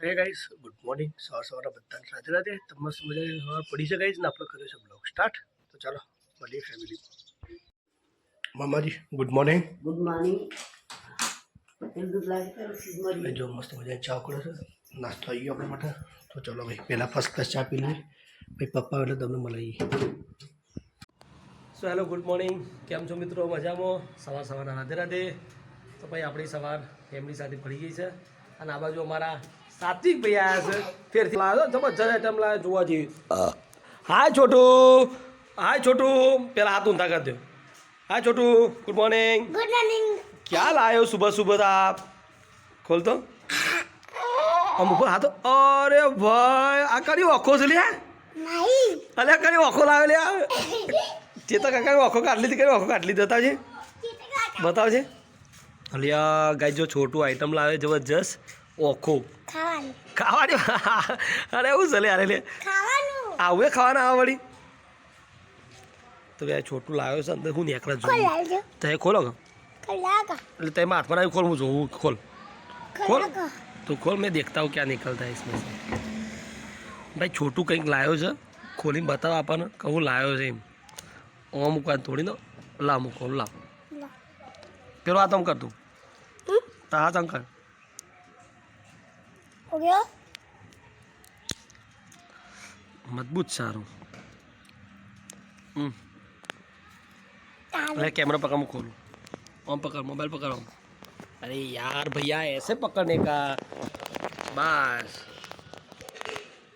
હે guys good morning સવાર સવારના બધાને સાથે રાધે તમને મજા સવાર પડી છે ગાઈસ ને આપણે કર્યો છે બ્લોગ સ્ટાર્ટ તો ચાલો મળીએ ફેમિલી મામાજી ગુડ મોર્નિંગ ગુડ મોર્નિંગ જો મસ્ત મજાની ચા કરે છે. નાસ્તો આવી ગયો આપણા માટે. તો ચાલો ભાઈ પહેલાં ફર્સ્ટ ક્લાસ ચા પી લઈએ. ભાઈ પપ્પા એટલે તમને મળાવીએ સો હેલો ગુડ મોર્નિંગ કેમ છો મિત્રો? મજામાં? સવાર સવારના રાધે રાધે. તો ભાઈ આપણી સવાર ફેમિલી સાથે પડી ગઈ છે. અને આ બાજુ અમારા સાત્વિક ભાઈ આવ્યા છે. ફેરથી લાવ્યો જબરજસ્ત આઈટમ લાવે જોવા જઈએ. હાય છોટું. હાય છોટું. પેલા હાથ ઊંધા કરી દે. Hi Chhotu. Good morning good morning ક્યાં લાવ્યો સુબહ સુબહ આપ? ખોલ તો. આમ ઉપર હાથ. અરે ભાઈ આ કરી ઓખો છે લ્યા? અલે આ કરી ઓખો લાવે લ્યા? ચેતા કાકા ઓખો કાઢ લીધી કરી ઓખો કાઢ લીધી બતાવજે. બતાવજે. અલ્યા ગાઈ જો છોટું આઈટમ લાવે જબરજસ્ત. ઓખું ખાવાની અરે એવું ચલે અરે લે આવું એ ખાવાના આવે વળી તો બે છોટું લાવ્યો છે અંદર હું નેકળે જોઉં તે ખોલો એટલે તે મારા આવી ખોલ હું જોઉં ખોલ ખોલ તું ખોલ મેં દેખતા હું ક્યાં નીકળતા ઇસમે ભાઈ છોટું કંઈક લાવ્યો છે ખોલીને બતાવો આપણને કે હું લાવ્યો છે એમ ઓમ મૂકવા થોડી નો લા મૂકો લા પેલો આ તમ કરતું તા હા તમ કર હો ગયો મજબૂત સારું હમ अरे कैमरा पकड़ मैं खोलूँ ओम पकड़ मोबाइल पकड़ ओम अरे यार भैया ऐसे पकड़ने का बस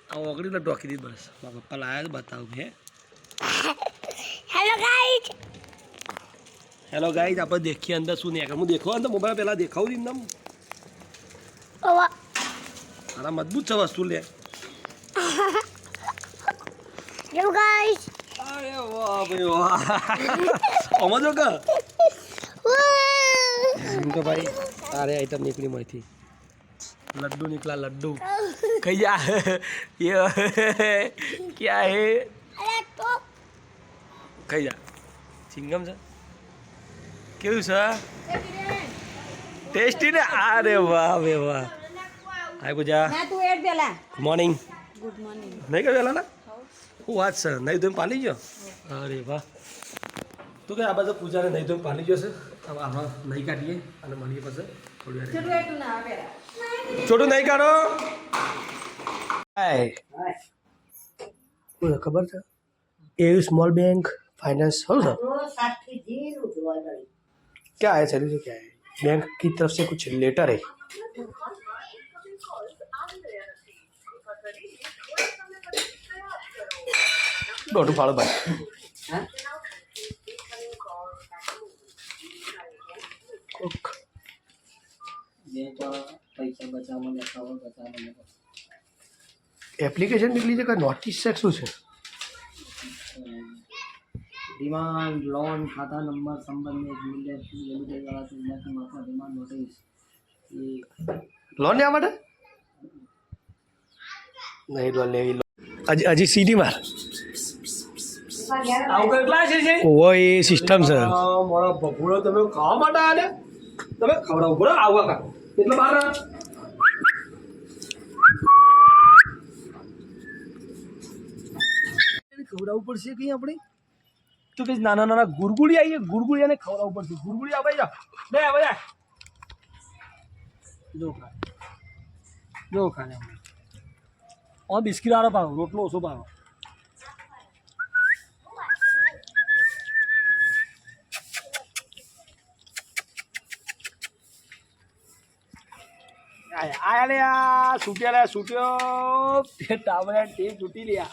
अब ओगड़ी तो डॉकी दी बस माँ पप्पा लाया तो बताओ भैया હેલો ગાઈસ હેલો ગાઈઝ આપણે દેખીએ અંદર શું નહીં હું દેખો અંદર મોબાઈલ પહેલાં દેખાવું દીધું ને સારા મજબૂત છે વસ્તુ લે જો ગાઈસ અરે વાહ ભાઈ વાહ ઓમાં જો કા તો ભાઈ અરે આઈટમ નીકળી મળતી લડ્ડુ નીકળા લડ્ડુ કઈ જા ક્યાં હે કૈયા જા ચિંગમ છે કેવું છે ટેસ્ટી ને અરે વાહ બે વાહ હાય પૂજા ના તું એડ પેલા મોર્નિંગ ગુડ મોર્નિંગ નહીં કે વહેલા ના શું વાત છે નહીં ધોઈને પાલી ગયો અરે વાહ તું કે આ બાજુ પૂજાને નહીં ધોઈને પાલી ગયો છે હવે આપણે નહીં કાઢીએ અને મળીએ પછી થોડી વાર ચલો એટું ના આવે છોટું નહીં કાઢો હાય ખબર છે એ स्मॉल बैंक फाइनेंस हो सर તો સાથી જીરું જોવા ગઈ क्या है सर क्या है बैंक की तरफ से कुछ लेटर है દોઢું ફાળો ભાઈ એપ્લિકેશન નીકળી છે કે નોટિસ છે શું છે? ડિમાન્ડ લોન ખાતા નંબર સંબંધિત મૂલ્ય લિમિટેડ વાળા સુવિધાથી માત્ર ડિમાન્ડ નોટિસ લોન લેવા માટે નહીં લોન લેવી હજી હજી સીડી માર આવું કઈ ક્લાસ છે ઓય સિસ્ટમ છે મારા ભગુડો તમે ખાવા માટે આને તમે ખવડાવ બોલો આવવા કા એટલે બહાર ખવડાવવું પડશે કઈ આપણે તો કે નાના નાના ગુરગુડી આવીએ ગુરગુડિયાને ખવડાવવું પડશે ગુરગુડી આવે જા લે આવે જા જો ખા જો ખાને આ બિસ્કિટ આરો પાવ રોટલો ઓછો પાવ આયા લે આ છૂટ્યા લે છૂટ્યો તે ટાવરે તે તૂટી લ્યા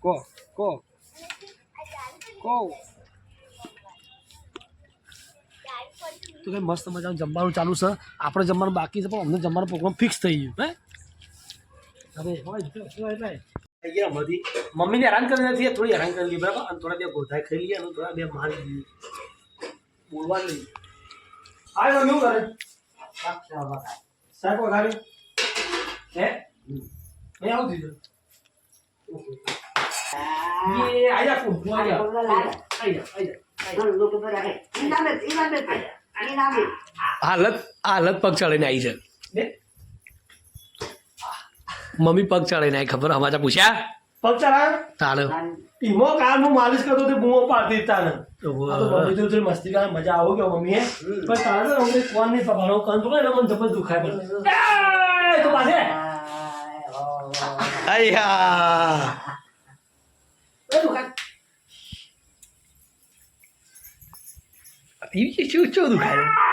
કો કો કો. તો કંઈ મસ્ત મજાનું જમવાનું ચાલુ છે. આપણે જમવાનું બાકી છે, પણ અમને જમવાનું પ્રોગ્રામ ફિક્સ થઈ ગયું, હે? અરે, હોય મમ્મીને હેરાન કરી નથી થોડી હેરાન કરી બરાબર? અને થોડા બે ગોધાઈ ખાઈ લઈએ અને થોડા બે મારી લઈએ. બોલવા નહીં. હાય, મમ્મી શું કરે શાક વઘારે હે મેં આવું દીધું ये आया को आया आया आया હાલત હાલત પગ ચડીને આવી છે બે મમ્મી પગ ચડાઈને આવી ખબર અમારા પૂછ્યા પગ ચલાવ તારે ઈમો કાર હું માલિશ કરતો તે બૂમો પાડતી તાને. આ તો મમ્મી તો મસ્તી કરે મજા આવો કે મમ્મી હે પણ તારે તો હું કોણ નહીં પકડો કાન પકડે મને જબર દુખાય એ તો પાસે? અયા. એ શું શું દુખાય?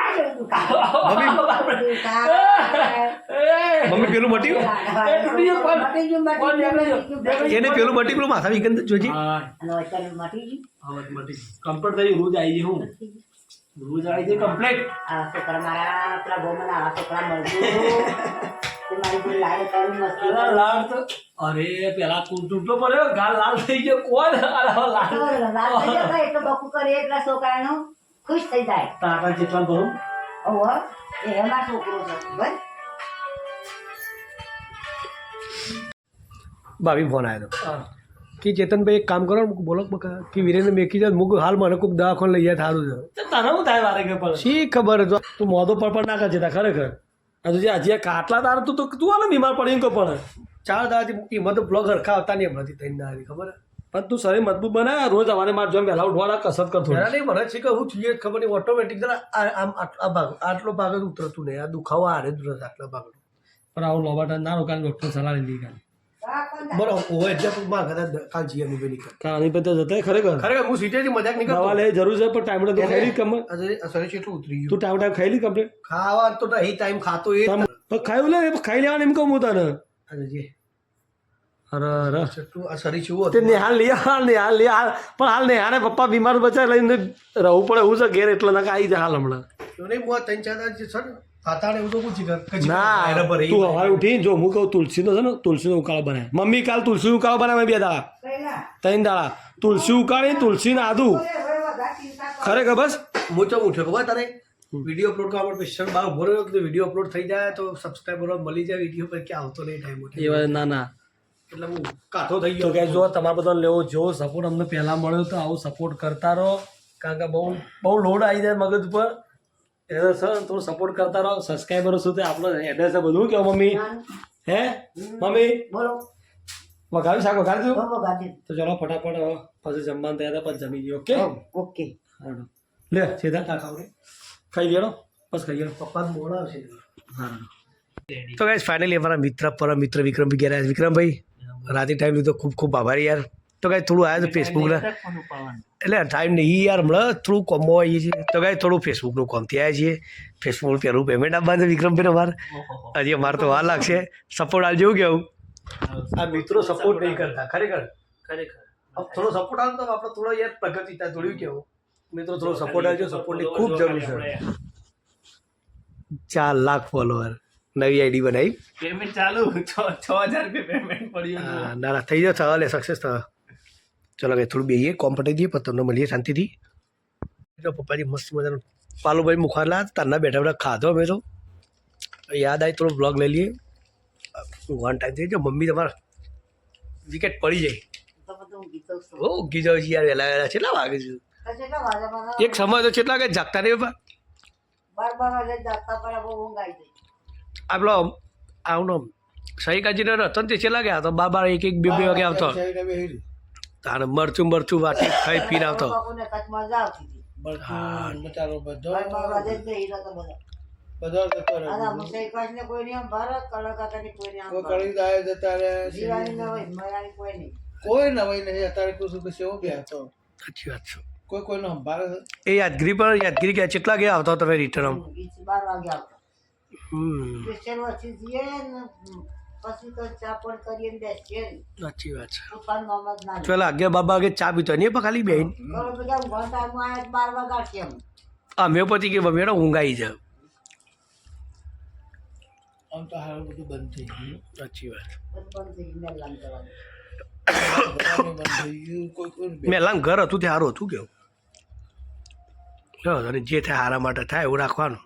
મમ્મી? પેલું મટ્યું ગયો? કોણ કોણ ગયો એને પેલું મટી પેલું માથા વિકન જોજી. હા. હવે મટી કમ્પ્લીટ થઈ રોજ આવી જઈ હું. રોજ આવી જઈ કમ્પ્લીટ અરે લાલ તો અરે પેલા કુલ પડ્યો ગાલ લાલ થઈ ગયો કોણ? કરે હવે લાલ ખુશ થઈ જાય. તારા જેટલા ભરું ઓહો એ એમાં છોકરો છે. બસ. ભાભી ફોન આવ્યો હતો હા. કે ચેતનભાઈ એક કામ કરો ને બોલો બકા કે વીરેન્દ્ર મેકી જાય મુક હાલ મને કોઈક દવાખાને લઈ જાય સારું છે. તારા હું થાય વારે ખબર શી ખબર હતો તું મોઢો પર પણ ના કરજે તા ખરેખર. હજુ જે હજી આ કાટલા તાર તું તો તું આને બીમાર પડી કો પણ. ચાર દાદાથી કિંમત બ્લોગ હરખા આવતા નહીં હમણાંથી ત્રણ દાદાથી ખબર હે? પણ તું શરીર મજબૂત બનાવે રોજ અમારે માર જોઈને વહેલા ઉઠવાના કસરત કરતો નહીં મને છે કે હું થઈએ ખબર નહીં ઓટોમેટિક જરા આમ આટલા ભાગ આટલો ભાગ જ ઉતરતું નહીં આ દુખાવો આરે જ આટલા ભાગ પણ આવું લોબાટા ના રોકાણ ડોક્ટર સલાહ લીધી કાલે બરાબર ઓય એટલે તું માં કદાચ કાલ જીએ મુંબઈ નીકળ. કાલ આની પર જતા ખરેખર. ખરેખર હું સીટેથી મજાક નહીં કરતો લે જરૂર છે પણ ટાઈમ તો ખાઈ લી આજે શરીર કેટલું ઉતરી તું ગયું? ટાઈમ ટાઈમ ખાઈ લી કમ્પ્લીટ ખાવા તો નહીં ટાઈમ ખાતો એ. ખાયું લે ખાઈ લેવાનું એમ કહું હું તને. અરે જે અરે અરે કેટલું આ શરીર કેવું તે નિહાલ લે હાલ નિહાલ લે હાલ પણ હાલ નિહાળે પપ્પા બીમાર બચાય લઈને રહવું પડે એવું છે ઘેર એટલે ના આવી જાય હાલ હમણાં. ને તો સવારે ઉઠી જો હું કહું તુલસીનો છે ને તુલસીનો ઉકાળો બનાવે. મમ્મી કાલ તુલસી ઉકાળો બનાવે બે દાડા. ત્રણ દાડા. તુલસી ઉકાળી તુલસી ને આદુ. ખરેખર બસ? હું તો ઉઠ્યો ખબર તારે? વીડિયો અપલોડ કરવા માટે સ્પેશિયલ બાર ઊભો રહ્યો કે વીડિયો અપલોડ થઈ જાય તો સબસ્ક્રાઈબર મળી જાય વીડિયો પર કે આવતો નહીં ટાઈમ એ ના ના. એટલે હું કાઠો થઈ ગયો. કે જો તમારે બધાને લેવો જો સપોર્ટ અમને પહેલાં મળ્યો તો આવું સપોર્ટ કરતા રહો. કારણ કે બહુ બહુ લોડ આવી જાય મગજ પર. એટલે સર થોડું સપોર્ટ કરતા રહો. સબસ્ક્રાઈબરો સુધી આપણો એડ્રેસ છે બધું કેવું મમ્મી. હે? મમ્મી? બોલો. વઘાર્યું શાક વઘારી દીધું બરોબર ગાંધી તો ચલો ફટાફટ પછી જમવાનું તૈયાર થાય, પછી જમી ગયો ઓકે? ઓકે. હારું. લે સીધા ખાવડે. ખાઈ ગયો બસ ખાઈ ગયો પપ્પા બોલાવશે. આવશે હા. તો ગાઈસ ફાઇનલી અમારા મિત્ર પરમ મિત્ર વિક્રમ ભાઈ ગયા વિક્રમભાઈ રાતે ટાઈમ લીધો ખૂબ ખૂબ આભારી યાર. તો કાંઈ થોડું આવ્યા તો ફેસબુકના એટલે ટાઈમ નહીં યાર હમણાં થોડું કોમો આવીએ છીએ તો કાંઈ થોડું ફેસબુકનું કોમથી આવ્યા છીએ ફેસબુક પહેલું પેમેન્ટ આપવાનું વિક્રમભાઈને અમારે. હજી અમારે તો વાર લાગશે. સપોર્ટ આલજો કેવું આ મિત્રો સપોર્ટ નહીં કરતા ખરેખર. ખરેખર. થોડો સપોર્ટ આવે તો આપણે થોડો યાર પ્રગતિ થાય થોડું કેવું મિત્રો થોડો સપોર્ટ આવજો સપોર્ટની ખૂબ જરૂર છે. ચાર લાખ ફોલોવર નવી આઈડી બનાવી. પેમેન્ટ ચાલુ? છ છ હજાર રૂપિયા પેમેન્ટ પડ્યું હા, ના ના થઈ જાવ થવા લે સક્સેસ થયો ચલો ભાઈ થોડું બેહીએ કોમ પટાઈ દઈએ પણ તમને મળીએ શાંતિથી. તો પપ્પાજી મસ્ત મજાનું પાલુભાઈ મુખારલા તારના બેઠા બેઠા ખાધો અમે તો. યાદ આવી થોડો બ્લોગ લઈ લઈએ. વન ટાઈમ થઈ જાય મમ્મી તમારા વિકેટ પડી જાય. ઓ ઊંઘી જાવ છે યાર વહેલા વહેલા કેટલા વાગે છે? કેટલા વાગે મને એક સમય તો કેટલા વાગે જાગતા નહીં બાર બાર વાગે જાગતા પણ ઊંઘ આવી જાય. આ પેલો આવનો સહી રતનથી હતો. ને તે કેટલા ગયા તો બાર બાર એક એક બે બે વાગે આવતો તારે મરચું મરચું વાટી ખાઈ પીને આવતો. હતી. કોઈ નવાઈ નહીં અત્યારે કશું કશું એવું બી હતો સાચી વાત છે. કોઈ કોઈનો સંભાળે છે એ યાદગીરી પર યાદગીરી ગયા કેટલા ગયા આવતા તમે રિટર્ન બાર વાગે આવતા. સ્પેશિયલ વચ્ચે જઈએ ને પછી તો ચા પણ કરીએ ને બેસીએ સાચી વાત છે. દુકાન નોમ ના પેલા અગિયાર બાર વાગે ચા પીતો નહીં પણ ખાલી બેન? બધા ઊંઘવા બાર કેમ અમે પછી કે મમ્મી ઊંઘાઈ જાય આમ તો હાલ બધું બંધ થઈ ગયું. સાચી વાત. મેં લામ ઘર હતું તે સારું હતું કેવું? જે થાય હારા માટે થાય એવું રાખવાનું.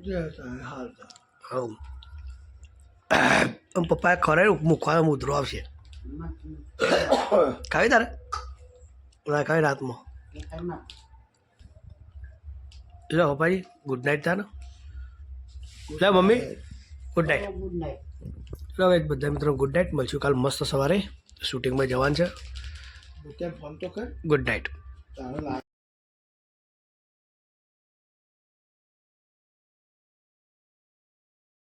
હવ આમ. પપ્પાએ ખરે મૂકવાનો મુદ્રો આવશે. ખાવી તારે? ના ખાવી રાતમાં. લે પપ્પાજી ગુડ નાઇટ તાને લે મમ્મી ગુડ નાઇટ ગુડ નાઇટ ચલો હવે બધા મિત્રો ગુડ નાઇટ મળશું કાલ મસ્ત સવારે. શૂટિંગમાં જવાનું છે. ફોન તો કર. Good night